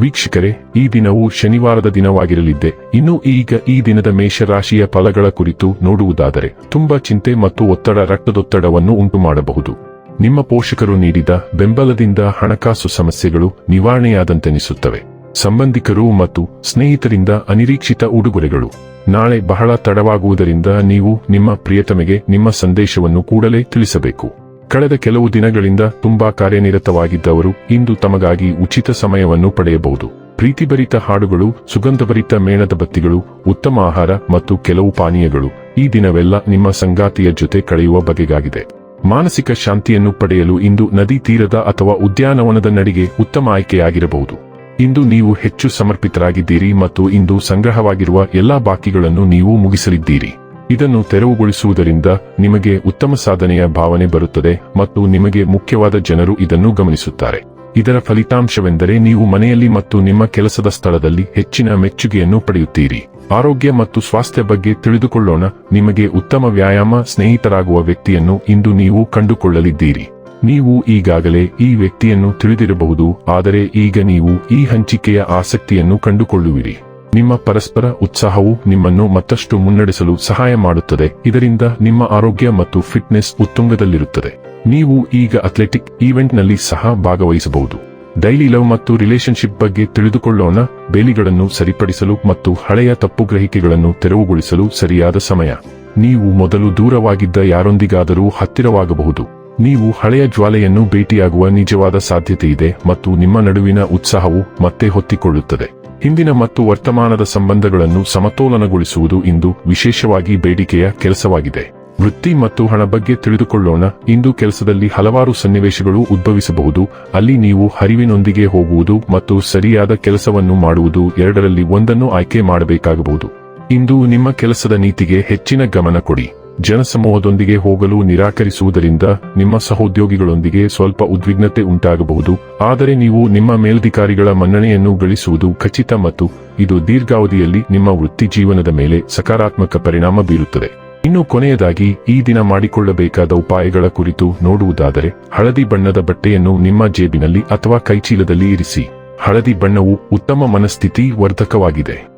ವೀಕ್ಷಕರೇ, ಈ ದಿನವು ಶನಿವಾರದ ದಿನವಾಗಿರಲಿದ್ದೆ. ಇನ್ನು ಈಗ ಈ ದಿನದ ಮೇಷರಾಶಿಯ ಫಲಗಳ ಕುರಿತು ನೋಡುವುದಾದರೆ, ತುಂಬಾ ಚಿಂತೆ ಮತ್ತು ಒತ್ತಡ ರಕ್ತದೊತ್ತಡವನ್ನು ಉಂಟು ಮಾಡಬಹುದು ನಿಮ್ಮ ಪೋಷಕರು ನೀಡಿದ ಬೆಂಬಲದಿಂದ ಹಣಕಾಸು ಸಮಸ್ಯೆಗಳು ನಿವಾರಣೆಯಾದಂತೆನಿಸುತ್ತವೆ. ಸಂಬಂಧಿಕರು ಮತ್ತು ಸ್ನೇಹಿತರಿಂದ ಅನಿರೀಕ್ಷಿತ ಉಡುಗೊರೆಗಳು. ನಾಳೆ ಬಹಳ ತಡವಾಗುವುದರಿಂದ ನೀವು ನಿಮ್ಮ ಪ್ರಿಯತಮೆಗೆ ನಿಮ್ಮ ಸಂದೇಶವನ್ನು ಕೂಡಲೇ ತಿಳಿಸಬೇಕು. ಕಳೆದ ಕೆಲವು ದಿನಗಳಿಂದ ತುಂಬಾ ಕಾರ್ಯನಿರತವಾಗಿದ್ದವರು ಇಂದು ತಮಗಾಗಿ ಉಚಿತ ಸಮಯವನ್ನು ಪಡೆಯಬಹುದು. ಪ್ರೀತಿಭರಿತ ಹಾಡುಗಳು, ಸುಗಂಧಭರಿತ ಮೇಣದ ಬತ್ತಿಗಳು, ಉತ್ತಮ ಆಹಾರ ಮತ್ತು ಕೆಲವು ಪಾನೀಯಗಳು ಈ ದಿನವೆಲ್ಲ ನಿಮ್ಮ ಸಂಗಾತಿಯ ಜೊತೆ ಕಳೆಯುವ ಬಗೆಗಾಗಿದೆ. ಮಾನಸಿಕ ಶಾಂತಿಯನ್ನು ಪಡೆಯಲು ಇಂದು ನದಿ ತೀರದ ಅಥವಾ ಉದ್ಯಾನವನದ ನಡಿಗೆ ಉತ್ತಮ ಆಯ್ಕೆಯಾಗಿರಬಹುದು. ಇಂದು ನೀವು ಹೆಚ್ಚು ಸಮರ್ಪಿತರಾಗಿದ್ದೀರಿ ಮತ್ತು ಇಂದು ಸಂಗ್ರಹವಾಗಿರುವ ಎಲ್ಲಾ ಬಾಕಿಗಳನ್ನು ನೀವು ಮುಗಿಸಲಿದ್ದೀರಿ. ಇದನ್ನು ತೆರವುಗೊಳಿಸುವುದರಿಂದ ನಿಮಗೆ ಉತ್ತಮ ಸಾಧನೆಯ ಭಾವನೆ ಬರುತ್ತದೆ ಮತ್ತು ನಿಮಗೆ ಮುಖ್ಯವಾದ ಜನರು ಇದನ್ನು ಗಮನಿಸುತ್ತಾರೆ. ಇದರ ಫಲಿತಾಂಶವೆಂದರೆ ನೀವು ಮನೆಯಲ್ಲಿ ಮತ್ತು ನಿಮ್ಮ ಕೆಲಸದ ಸ್ಥಳದಲ್ಲಿ ಹೆಚ್ಚಿನ ಮೆಚ್ಚುಗೆಯನ್ನು ಪಡೆಯುತ್ತೀರಿ. ಆರೋಗ್ಯ ಮತ್ತು ಸ್ವಾಸ್ಥ್ಯ ಬಗ್ಗೆ ತಿಳಿದುಕೊಳ್ಳೋಣ. ನಿಮಗೆ ಉತ್ತಮ ವ್ಯಾಯಾಮ ಸ್ನೇಹಿತರಾಗುವ ವ್ಯಕ್ತಿಯನ್ನು ಇಂದು ನೀವು ಕಂಡುಕೊಳ್ಳಲಿದ್ದೀರಿ. ನೀವು ಈಗಾಗಲೇ ಈ ವ್ಯಕ್ತಿಯನ್ನು ತಿಳಿದಿರಬಹುದು, ಆದರೆ ಈಗ ನೀವು ಈ ಹಂಚಿಕೆಯ ಆಸಕ್ತಿಯನ್ನು ಕಂಡುಕೊಳ್ಳುವಿರಿ. ನಿಮ್ಮ ಪರಸ್ಪರ ಉತ್ಸಾಹವು ನಿಮ್ಮನ್ನು ಮತ್ತಷ್ಟು ಮುನ್ನಡೆಸಲು ಸಹಾಯ ಮಾಡುತ್ತದೆ. ಇದರಿಂದ ನಿಮ್ಮ ಆರೋಗ್ಯ ಮತ್ತು ಫಿಟ್ನೆಸ್ ಉತ್ತುಂಗದಲ್ಲಿರುತ್ತದೆ. ನೀವು ಈಗ ಅಥ್ಲೆಟಿಕ್ ಈವೆಂಟ್ನಲ್ಲಿ ಸಹ ಭಾಗವಹಿಸಬಹುದು. ಡೈಲಿ ಲವ್ ಮತ್ತು ರಿಲೇಶನ್ಶಿಪ್ ಬಗ್ಗೆ ತಿಳಿದುಕೊಳ್ಳೋಣ. ಬೇಲಿಗಳನ್ನು ಸರಿಪಡಿಸಲು ಮತ್ತು ಹಳೆಯ ತಪ್ಪುಗ್ರಹಿಕೆಗಳನ್ನು ತೆರವುಗೊಳಿಸಲು ಸರಿಯಾದ ಸಮಯ. ನೀವು ಮೊದಲು ದೂರವಾಗಿದ್ದ ಯಾರೊಂದಿಗಾದರೂ ಹತ್ತಿರವಾಗಬಹುದು. ನೀವು ಹಳೆಯ ಜ್ವಾಲೆಯನ್ನು ಭೇಟಿಯಾಗುವ ನಿಜವಾದ ಸಾಧ್ಯತೆಯಿದೆ ಮತ್ತು ನಿಮ್ಮ ನಡುವಿನ ಉತ್ಸಾಹವು ಮತ್ತೆ ಹೊತ್ತಿಕೊಳ್ಳುತ್ತದೆ. ಹಿಂದಿನ ಮತ್ತು ವರ್ತಮಾನದ ಸಂಬಂಧಗಳನ್ನು ಸಮತೋಲನಗೊಳಿಸುವುದು ಇಂದು ವಿಶೇಷವಾಗಿ ಬೇಡಿಕೆಯ ಕೆಲಸವಾಗಿದೆ. ವೃತ್ತಿ ಮತ್ತು ಹಣ ಬಗ್ಗೆ ತಿಳಿದುಕೊಳ್ಳೋಣ. ಇಂದು ಕೆಲಸದಲ್ಲಿ ಹಲವಾರು ಸನ್ನಿವೇಶಗಳು ಉದ್ಭವಿಸಬಹುದು. ಅಲ್ಲಿ ನೀವು ಹರಿವಿನೊಂದಿಗೆ ಹೋಗುವುದು ಮತ್ತು ಸರಿಯಾದ ಕೆಲಸವನ್ನು ಮಾಡುವುದು ಎರಡರಲ್ಲಿ ಒಂದನ್ನು ಆಯ್ಕೆ ಮಾಡಬೇಕಾಗಬಹುದು. ಇಂದು ನಿಮ್ಮ ಕೆಲಸದ ನೀತಿಗೆ ಹೆಚ್ಚಿನ ಗಮನ ಕೊಡಿ. ಜನಸಮೂಹದೊಂದಿಗೆ ಹೋಗಲು ನಿರಾಕರಿಸುವುದರಿಂದ ನಿಮ್ಮ ಸಹೋದ್ಯೋಗಿಗಳೊಂದಿಗೆ ಸ್ವಲ್ಪ ಉದ್ವಿಗ್ನತೆ ಉಂಟಾಗಬಹುದು. ಆದರೆ ನೀವು ನಿಮ್ಮ ಮೇಲಧಿಕಾರಿಗಳ ಮನ್ನಣೆಯನ್ನು ಗಳಿಸುವುದು ಖಚಿತ ಮತ್ತು ಇದು ದೀರ್ಘಾವಧಿಯಲ್ಲಿ ನಿಮ್ಮ ವೃತ್ತಿ ಜೀವನದ ಮೇಲೆ ಸಕಾರಾತ್ಮಕ ಪರಿಣಾಮ ಬೀರುತ್ತದೆ. ಇನ್ನು ಕೊನೆಯದಾಗಿ, ಈ ದಿನ ಮಾಡಿಕೊಳ್ಳಬೇಕಾದ ಉಪಾಯಗಳ ಕುರಿತು ನೋಡುವುದಾದರೆ, ಹಳದಿ ಬಣ್ಣದ ಬಟ್ಟೆಯನ್ನು ನಿಮ್ಮ ಜೇಬಿನಲ್ಲಿ ಅಥವಾ ಕೈಚೀಲದಲ್ಲಿ ಇರಿಸಿ. ಹಳದಿ ಬಣ್ಣವು ಉತ್ತಮ ಮನಸ್ಥಿತಿ ವರ್ಧಕವಾಗಿದೆ.